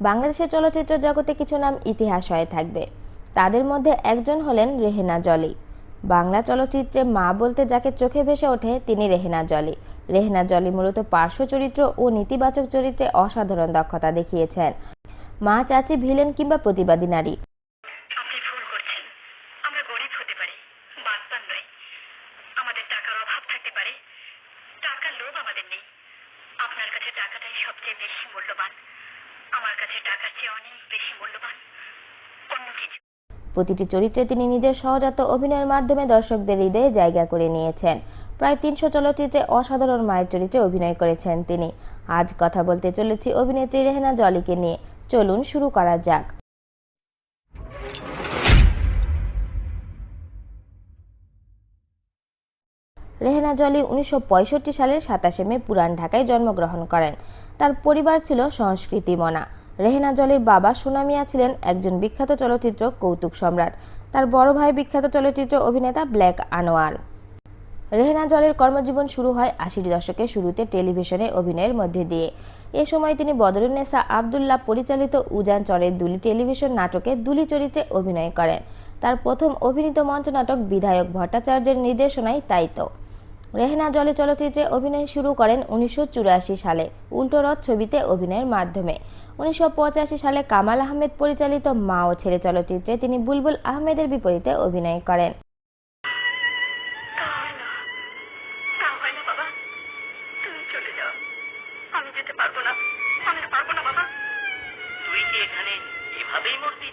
বাংলাদেশের চলচ্চিত্র জগতে কিছু নাম ইতিহাস হয়ে থাকবে। তাদের মধ্যে একজন হলেন রেহেনা জলি। বাংলা চলচ্চিত্রে মা বলতে যাকে চোখে ভেসে ওঠে, তিনি রেহেনা জলি। রেহেনা জলি মূলত পার্শ্ব চরিত্র ও নেতিবাচক চরিত্রে অসাধারণ দক্ষতা দেখিয়েছেন। মা চাচি, ভিলেন কিংবা প্রতিবাদী নারী। টাকাটাই সবচেয়ে বেশি মূল্যবান আমার কাছে টাকার চেয়ে অনেক বেশি মূল্যবান অন্য কিছু প্রতিটি চরিত্রে তিনি নিজের সহজাত অভিনয়ের মাধ্যমে দর্শকদের হৃদয়ে জায়গা করে নিয়েছেন। প্রায় তিনশো চলচ্চিত্রে অসাধারণ মায়ের চরিত্রে অভিনয় করেছেন তিনি। আজ কথা বলতে চলেছি অভিনেত্রী রেহেনা জলিকে নিয়ে। চলুন শুরু করা যাক। রেহেনা জলি উনিশশো সালের সাতাশে মে পুরান ঢাকায় জন্মগ্রহণ করেন। তার পরিবার ছিল সংস্কৃতি মনা রেহেনা জলির বাবা সোনামিয়া ছিলেন একজন বিখ্যাত চলচ্চিত্র কৌতুক সম্রাট। তার বড় ভাই বিখ্যাত চলচ্চিত্র অভিনেতা ব্ল্যাক আনোয়ার। রেহেনা জলের কর্মজীবন শুরু হয় আশির দশকের শুরুতে টেলিভিশনে অভিনয়ের মধ্যে দিয়ে। এ সময় তিনি বদরুন্নেসা আবদুল্লাহ পরিচালিত উজান চরের দুলি টেলিভিশন নাটকে দুলি চরিত্রে অভিনয় করেন। তার প্রথম অভিনীত মঞ্চনাটক বিধায়ক ভট্টাচার্যের নির্দেশনায় তাইতো। রেহেনা জলে চলচ্চিত্রে অভিনয় শুরু করেন উনিশশো চুরাশি সালে, উল্টো রথ ছবিতে অভিনয়ের মাধ্যমে। উনিশশো পঁচাশি সালে কামাল আহমেদ পরিচালিত মা ও ছেলে চলচ্চিত্রে তিনি বুলবুল আহমেদের বিপরীতে অভিনয় করেন। আমি যেতে পারব না, আমি পারব না বাবা। তুই কি এখানে এভাবেই মরবি?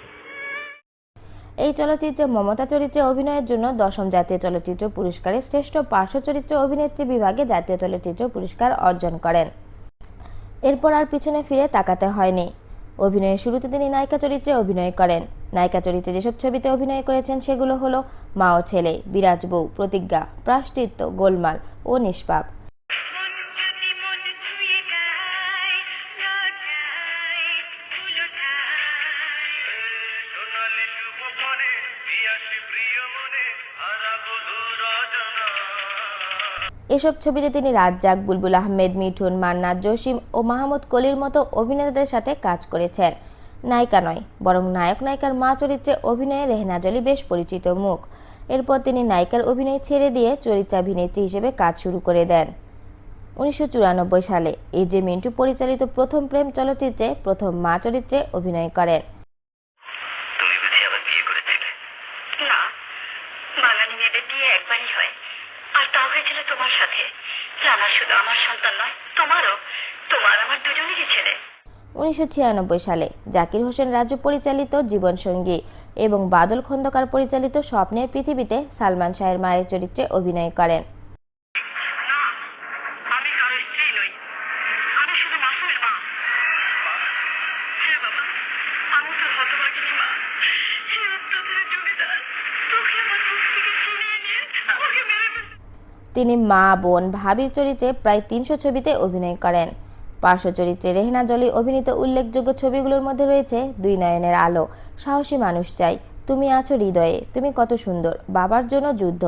এই চলচ্চিত্রে মমতা চরিত্রে অভিনয়ের জন্য দশম জাতীয় চলচ্চিত্র পুরস্কারে শ্রেষ্ঠ পার্শ্ব চরিত্র অভিনেত্রী বিভাগে জাতীয় চলচ্চিত্র পুরস্কার অর্জন করেন। এরপর আর পিছনে ফিরে তাকাতে হয়নি। অভিনয়ের শুরুতে তিনি নায়িকা চরিত্রে অভিনয় করেন। নায়িকা চরিত্রে যেসব ছবিতে অভিনয় করেছেন সেগুলো হলো মা ও ছেলে, বিরাজ বউ, প্রতিজ্ঞা প্রাশ্চিত্য গোলমাল ও নিষ্পাপ। এসব ছবিতে তিনি রাজ্জাক, বুলবুল আহমেদ, মিঠুন মান্নাত জসিম ও মাহমুদ কলির মতো অভিনেতাদের সাথে কাজ করেছেন। নায়িকা নয়, বরং নায়ক নায়িকার মা চরিত্রে অভিনয়ে রেহনা জলি বেশ পরিচিত মুখ। এরপর তিনি নায়িকার অভিনয় ছেড়ে দিয়ে চরিত্রাভিনেত্রী হিসেবে কাজ শুরু করে দেন। উনিশশো চুরানব্বই সালে এ জে মিন্টু পরিচালিত প্রথম প্রেম চলচ্চিত্রে প্রথম মা চরিত্রে অভিনয় করেন। বিয়ে করেছিলে? না বাঙালি মেয়েদের বিয়ে একবারই হয়। আর তা হয়েছিল তোমার সাথে। রানা শুধু আমার সন্তান নয় তোমারও। তোমার আমার দুজনেরই ছেলে। উনিশশো ছিয়ানব্বই সালে জাকির হোসেন রাজু পরিচালিত জীবনসঙ্গী এবং বাদল খন্দকার পরিচালিত স্বপ্নের পৃথিবীতে সালমান শাহের মায়ের চরিত্রে অভিনয় করেন। তিনি মা, বোন, ভাবির চরিত্রে প্রায় তিনশো ছবিতে অভিনয় করেন। পার্শ্ব চরিত্রে রেহনা জলি অভিনীত উল্লেখযোগ্য ছবিগুলোর মধ্যে রয়েছে দুই নয়নের আলো, সাহসী মানুষ চাই, তুমি আছো হৃদয়ে, তুমি কত সুন্দর, বাবার জন্য যুদ্ধ,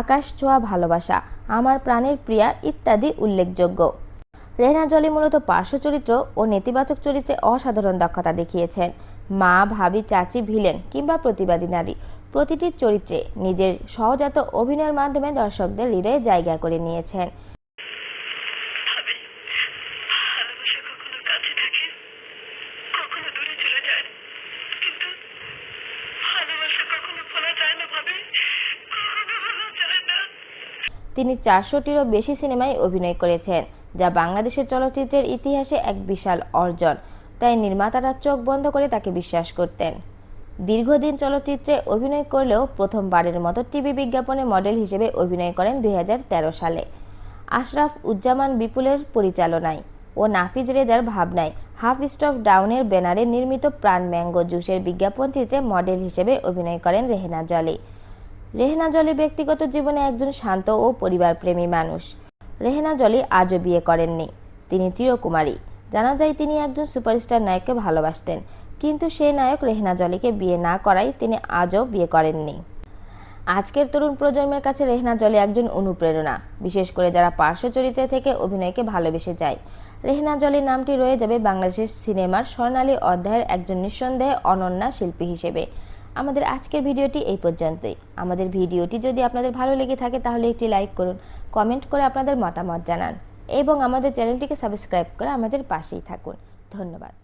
আকাশ ছোঁয়া ভালোবাসা, আমার প্রাণের প্রিয়া ইত্যাদি উল্লেখযোগ্য। রেহনা জলি মূলত পার্শ্ব চরিত্র ও নেতিবাচক চরিত্রে অসাধারণ দক্ষতা দেখিয়েছেন। মা, ভাবি, চাচি, ভিলেন কিংবা প্রতিবাদী নারী প্রতিটি চরিত্রে নিজের সহজাত অভিনয়ের মাধ্যমে দর্শকদের হৃদয়ে জায়গা করে নিয়েছেন। তিনি চারশোটিরও বেশি সিনেমায় অভিনয় করেছেন যা বাংলাদেশের চলচ্চিত্রের ইতিহাসে এক বিশাল অর্জন। তাই নির্মাতারা চোখ বন্ধ করে তাকে বিশ্বাস করতেন। দীর্ঘদিন চলচ্চিত্রে অভিনয় করলেও প্রথমবারের মতো টিভি বিজ্ঞাপনে মডেল হিসেবে অভিনয় করেন দুই হাজার তেরো সালে। আশরাফ উজ্জামান বিপুলের পরিচালনায় ও নাফিজ রেজার ভাবনায় হাফ স্টপ ডাউনের ব্যানারে নির্মিত প্রাণ ম্যাঙ্গো জুসের বিজ্ঞাপন চিত্রে মডেল হিসেবে অভিনয় করেন রেহেনা জলি। রেহেনা জলি ব্যক্তিগত জীবনে একজন শান্ত ও পরিবারপ্রেমী মানুষ। রেহেনা জলি আজও বিয়ে করেননি। তিনি চিরকুমারী। জানা যায়, তিনি একজন সুপারস্টার নায়ককে ভালোবাসতেন। কিন্তু সেই নায়ক রেহেনা জলিকে বিয়ে না করায় তিনি আজও বিয়ে করেননি। আজকের তরুণ প্রজন্মের কাছে রেহনা জলি একজন অনুপ্রেরণা। বিশেষ করে যারা পার্শ্ব চরিত্রে থেকে অভিনয়কে ভালোবেসে যায়। রেহনা জলির নামটি রয়ে যাবে বাংলাদেশের সিনেমার স্বর্ণালী অধ্যায়ের একজন নিঃসন্দেহে অনন্যা শিল্পী হিসেবে। আমাদের আজকের ভিডিওটি এই পর্যন্তই। আমাদের ভিডিওটি যদি আপনাদের ভালো লেগে থাকে তাহলে একটি লাইক করুন, কমেন্ট করে আপনাদের মতামত জানান এবং আমাদের চ্যানেলটিকে সাবস্ক্রাইব করে আমাদের পাশেই থাকুন। ধন্যবাদ।